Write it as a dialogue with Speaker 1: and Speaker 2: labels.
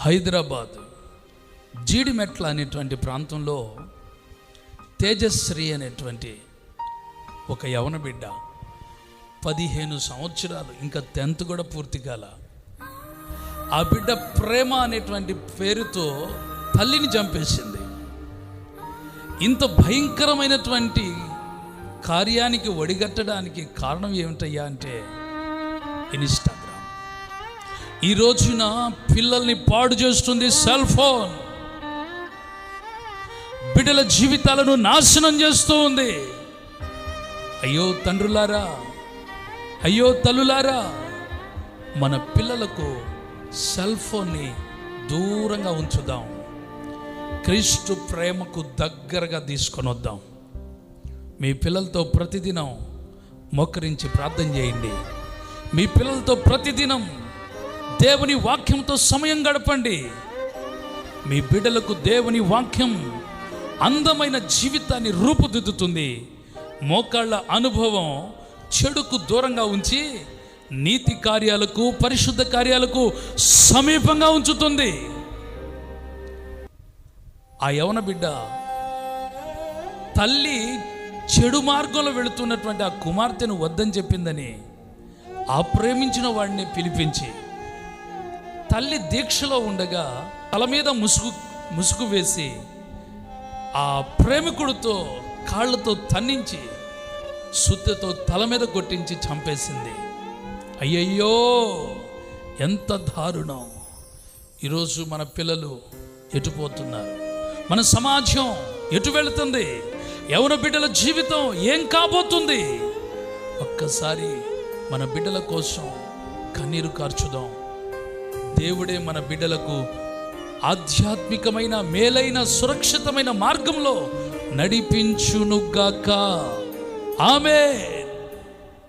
Speaker 1: హైదరాబాద్ జీడిమెట్ల అనేటువంటి ప్రాంతంలో తేజశ్రీ అనేటువంటి ఒక యవన బిడ్డ పదిహేను సంవత్సరాలు ఇంకా టెన్త్ కూడా పూర్తి కాల. ఆ బిడ్డ ప్రేమ అనేటువంటి పేరుతో తల్లిని చంపేసింది. ఇంత భయంకరమైనటువంటి కార్యానికి ఒడిగట్టడానికి కారణం ఏమిటయ్యా అంటే ఇన్స్టాగ్రామ్ ఈ రోజున పిల్లల్ని పాడు చేస్తుంది సెల్ ఫోన్. బిడ్డల జీవితాలను నాశనం చేస్తూ ఉంది. అయ్యో తండ్రులారా అయ్యో తల్లులారా మన పిల్లలకు సెల్ ఫోన్ని దూరంగా ఉంచుదాం. క్రీస్తు ప్రేమకు దగ్గరగా తీసుకొని వద్దాం. మీ పిల్లలతో ప్రతిదినం మోకరించి ప్రార్థన చేయండి. మీ పిల్లలతో ప్రతిదినం దేవుని వాక్యంతో సమయం గడపండి. మీ బిడ్డలకు దేవుని వాక్యం అందమైన జీవితాన్ని రూపుదిద్దుతుంది. మోకాళ్ళ అనుభవం చెడుకు దూరంగా ఉంచి నీతి కార్యాలకు పరిశుద్ధ కార్యాలకు సమీపంగా ఉంచుతుంది. ఆ యవన బిడ్డ తల్లి చెడు మార్గంలో వెళుతున్నటువంటి ఆ కుమార్తెను వద్దని చెప్పిందని ఆ ప్రేమించిన వాడిని పిలిపించి తల్లి దీక్షలో ఉండగా తల మీద ముసుగు ముసుగు వేసి ఆ ప్రేమికుడితో కాళ్ళతో తన్నించి సుత్తెతో తల మీద కొట్టించి చంపేసింది. అయ్యయ్యో ఎంత దారుణం. ఈరోజు మన పిల్లలు ఎటుపోతున్నారు మన సమాజం ఎటు వెళుతుంది? ఎవరి బిడ్డల జీవితం ఏం కాబోతుంది? ఒక్కసారి మన బిడ్డల కోసం కన్నీరు కార్చుదాం. దేవుడే మన బిడ్డలకు ఆధ్యాత్మికమైన మేలైన సురక్షితమైన మార్గంలో నడిపించునుగాక. ఆమె